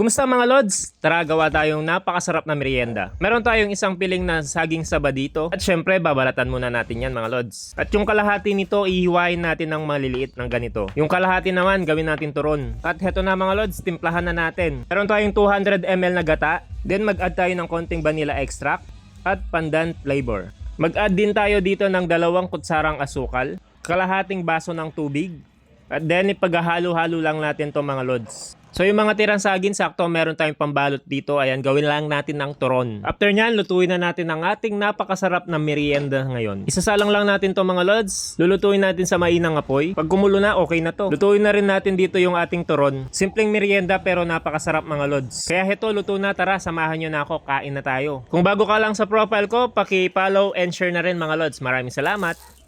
Kumusta mga lods? Tara gawa tayong napakasarap na merienda. Meron tayong isang piling na saging saba dito. At syempre babalatan muna natin yan mga lods. At yung kalahati nito ihiwain natin ng maliliit ng ganito. Yung kalahati naman gawin natin turon. At heto na mga lods, timplahan na natin. Meron tayong 200 ml na gata. Then mag-add tayo ng konting vanilla extract at pandan flavor. Mag-add din tayo dito ng dalawang kutsarang asukal, kalahating baso ng tubig, at then ipaghahalo-halo lang natin to mga lods. So yung mga tirang saging, sakto meron tayong pambalot dito. Ayan, gawin lang natin ng turon. After nyan, lutuin na natin ang ating napakasarap na merienda ngayon. Isasalang lang natin to mga lods. Lulutuin natin sa mainang apoy. Pag kumulo na, okay na to. Lutuin na rin natin dito yung ating turon. Simpleng merienda pero napakasarap mga lods. Kaya heto, luto na. Tara, samahan nyo na ako. Kain na tayo. Kung bago ka lang sa profile ko, paki-follow and share na rin mga lods. Maraming salamat.